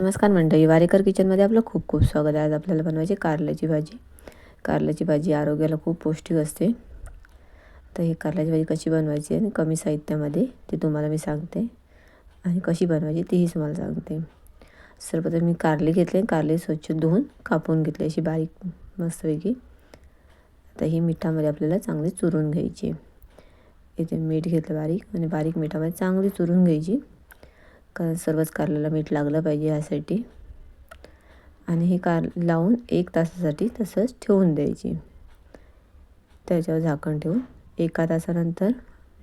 नमस्कार मंडळी वारेकर किचनमध्ये आपलं खूप खूप स्वागत आहे. आज आपल्याला बनवायची कारल्याची भाजी. कारल्याची भाजी आरोग्याला खूप पौष्टिक असते. तर ही कारल्याची भाजी कशी बनवायची आणि कमी साहित्यामध्ये ते तुम्हाला मी सांगते आणि कशी बनवायची तीही तुम्हाला सांगते. सर्वप्रथम मी कारले घेतले कारले स्वच्छ धुवून कापून घेतले अशी बारीक मस्तपैकी. आता ही मिठामध्ये आपल्याला चांगली चुरून घ्यायची. इथे मीठ घेतलं बारीक आणि बारीक मिठामध्ये चांगली चुरून घ्यायची. कारण सर्वच कारल्याला मीठ लागलं पाहिजे यासाठी. आणि हे कार लावून एक तासासाठी तसंच ठेवून द्यायची. त्याच्यावर झाकण ठेवून एका तासानंतर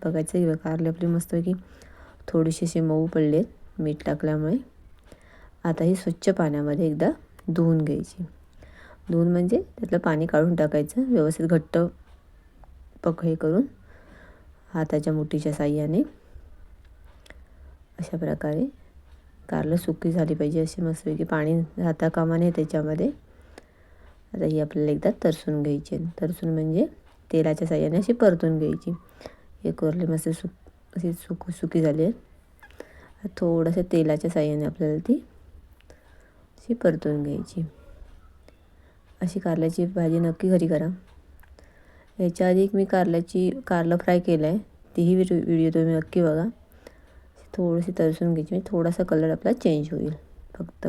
बघायचं कारले आपली मस्तपैकी थोडीशी मऊ पडले मीठ टाकल्यामुळे. आता ही स्वच्छ पाण्यामध्ये एकदा धुवून घ्यायची. धुवून म्हणजे त्यातलं पाणी काढून टाकायचं व्यवस्थित घट्ट पक हे करून हाताच्या मुठीच्या साह्याने. अशा प्रकारे कारलं सुकी झाली पाहिजे अशी मस्तपैकी पाणी राहता कामा नये त्याच्यामध्ये. आता ही आपल्याला एकदा तरसून घ्यायची तरसून म्हणजे तेलाच्या साह्याने अशी परतून घ्यायची. हे कोरले मस्त सुक अशी सुक सुकी झाली आहे थोडंसं तेलाच्या साह्याने आपल्याला ती अशी परतून घ्यायची. अशी कारल्याची भाजी नक्की घरी करा. याच्या आधी एक मी कारल्याची कारलं फ्राय केलं आहे तीही व्हिडिओ तुम्ही नक्की बघा. थोडीशी तरसून घ्यायची म्हणजे थोडासा कलर आपला चेंज होईल फक्त.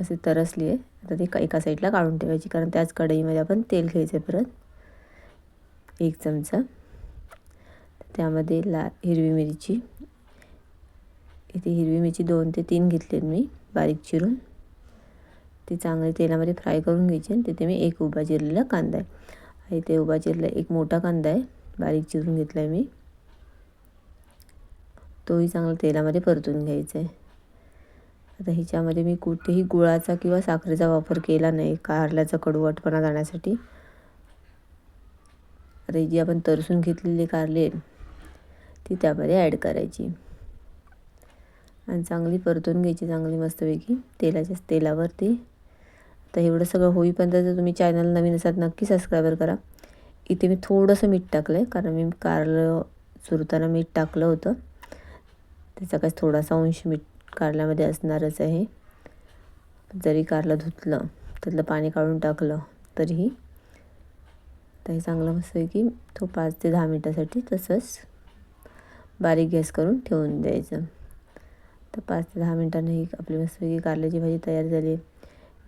असे तरसली आहे. आता ती एका साईडला काढून ठेवायची कारण त्याच कढईमध्ये आपण तेल घ्यायचं परत. एक चमचा. त्यामध्ये ला हिरवी मिरची. इथे हिरवी मिरची दोन ते तीन घेतली मी बारीक चिरून. ती चांगली तेलामध्ये फ्राय करून घ्यायची आणि तिथे मी एक उभा चिरलेला कांदा आहे. इथे उभा चिरलेला एक मोठा कांदा आहे. बारीक चिरून घेतला आहे मी. तोही चांगला तेलामध्ये परतून घ्यायचा आहे आता ह्याच्यामध्ये मी कुठेही गुळाचा किंवा साखरेचा वापर केला नाही कारल्याचा कडवटपणा जाण्यासाठी. आता ही जी आपण तरसून घेतलेली कारले ती त्यामध्ये ॲड करायची. आणि चांगली परतून घ्यायची चांगली मस्तपैकी तेलाच्या तेलावरती. तर एवढं सगळं होईपर्यंत जर तुम्ही चॅनल नवीन असाल नक्की सबस्क्राईबर करा. इथे मी थोडंसं मीठ टाकलं आहे कारण मी कारलं चुरताना मीठ टाकलं होतं. त्याचा काय थोडासा अंश मीठ कारल्यामध्ये असणारच आहे. जरी कारलं धुतलं त्यातलं पाणी काढून टाकलं तरीही. तर हे चांगलं मस्तपैकी तो पाच ते दहा मिनटासाठी तसंच बारीक गॅस करून ठेवून द्यायचं. तर पाच ते दहा मिनटांनी ही आपली मस्तपैकी कारल्याची भाजी तयार झाली.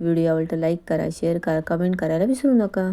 व्हिडिओ आवडतं लाईक करा शेअर करा कमेंट करायला विसरू नका.